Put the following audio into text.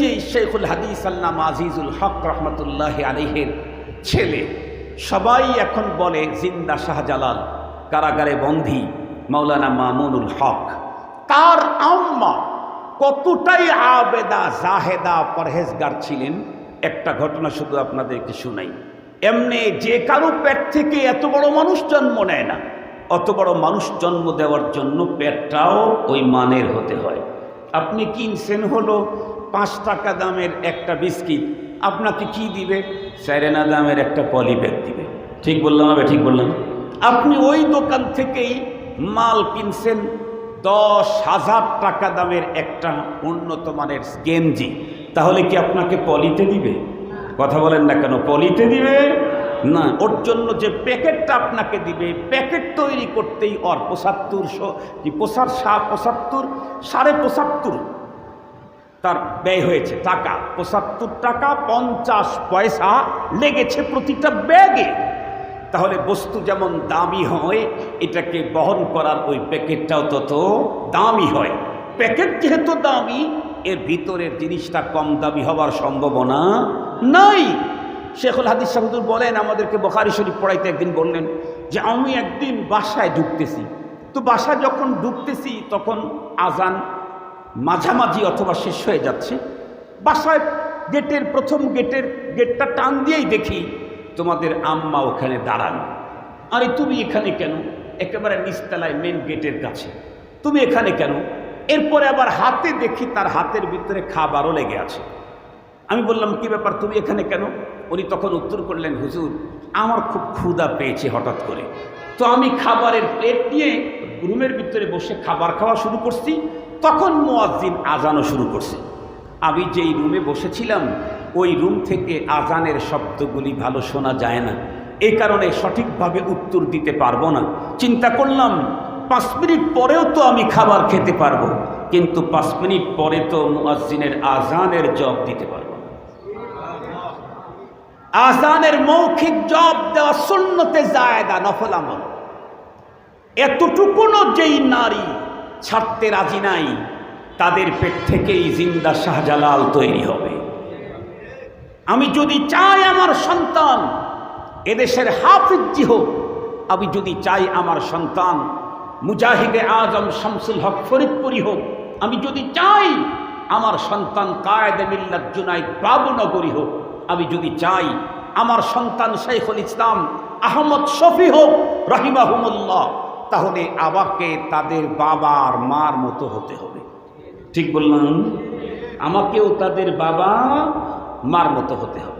যে শেখুল হাদিস আল্লাম আজিজুল হক রহমতুল্লাহ আলিহের ছেলে। সবাই এখন বলে, জিন্দা শাহজালাল, কারাগারে বন্দী, মাওলানা মামুনুল হক। তার আম্মা কতটাই আবেদা, জাহেদা, পরহেজগার ছিলেন, একটা ঘটনা শুধু আপনাদেরকে শুনাই। এমনি যে কারও পেট থেকে এত বড় মানুষ জন্ম নেয় না, অত বড় মানুষ জন্ম দেওয়ার জন্য পেটটাও ওই মানের হতে হয়। আপনি কিনছেন হলো পাঁচ টাকা দামের একটা বিস্কিট, আপনাকে কি দিবে? স্যারেনা দামের একটা পলিব্যাগ দিবে। ঠিক বললাম হবে ঠিক বললাম আপনি ওই দোকান থেকেই মাল কিনছেন দশ হাজার টাকা দামের একটা উন্নত মানের গেঞ্জি। তাহলে কি আপনাকে পলিতে দিবে? কথা বলেন না কেন, পলিতে দিবে? না, ওর জন্য যে প্যাকেটটা আপনাকে দিবে, প্যাকেট তৈরি করতেই ওর পঁচাত্তর কি পঁচার সা, পঁচাত্তর, সাড়ে পঁচাত্তর তার ব্যয় হয়েছে টাকা। পঁচাত্তর টাকা, পঞ্চাশ পয়সা লেগেছে প্রতিটা ব্যাগে। তাহলে বস্তু যেমন দামি হয়, এটাকে বহন করার ওই প্যাকেটটাও তত দামি হয়। প্যাকেট যেহেতু দামি, এর ভিতরের জিনিসটা কম দামি হওয়ার সম্ভাবনা নাই। শেখুল হাদিস সাহুদুর বলেন, আমাদেরকে বখারি শরীফ পড়াইতে একদিন বললেন যে, আমি একদিন বাসায় ঢুকতেছি। তো বাসায় যখন ঢুকতেছি, তখন আজান মাঝামাঝি অথবা শেষ হয়ে যাচ্ছে। বাসায় গেটের প্রথম গেটের গেটটা টান দিয়েই দেখি তোমাদের আম্মা ওখানে দাঁড়ানো। আরে, তুমি এখানে কেন? একেবারে নিচতলায় মেন গেটের কাছে। তুমি এখানে কেন? এরপরে আবার হাতে দেখি তার হাতের ভিতরে খাবারও লেগে আছে। আমি বললাম, কি ব্যাপার, তুমি এখানে কেন? উনি তখন উত্তর করলেন, হুজুর, আমার খুব ক্ষুধা পেয়েছে হঠাৎ করে। তো আমি খাবারের প্লেট নিয়ে রুমের ভিতরে বসে খাবার খাওয়া শুরু করছি। তখন মোয়াজ্জিন আজানও শুরু করছে। আমি যেই রুমে বসেছিলাম, ওই রুম থেকে আজানের শব্দগুলি ভালো শোনা যায় না। এই কারণে সঠিকভাবে উত্তর দিতে পারব না। চিন্তা করলাম, পাঁচ মিনিট পরেও তো আমি খাবার খেতে পারব। কিন্তু পাঁচ মিনিট পরে তো মুয়াজ্জিনের আজানের জব দিতে পারব আজানের মৌখিক জব দেওয়া শূন্যতে জায়গা নফল আমল। এতটুকুনও যেই নারী ছাড়তে রাজি নাই, তাদের পেট থেকেই জিন্দা শাহজালাল তৈরি হবে। আমি যদি চাই আমার সন্তান এদেশের হাফিজি হোক আমি যদি চাই আমার সন্তান মুজাহিদে আজম শামসুল হক ফরিদপুরি হোক, আমি যদি চাই আমার সন্তান কায়েদে মিল্লাত জুনাইদ বাবুনগরী হোক আমি যদি চাই, আমার সন্তান শেখুল ইসলাম আহমদ শফি হোক, রাহিমাহুমুল্লাহ, তাহলে আমাকে তাদের বাবার মার মতো হতে হবে। ঠিক বললাম? আমাকেও তাদের বাবা মার মতো হতে হবে।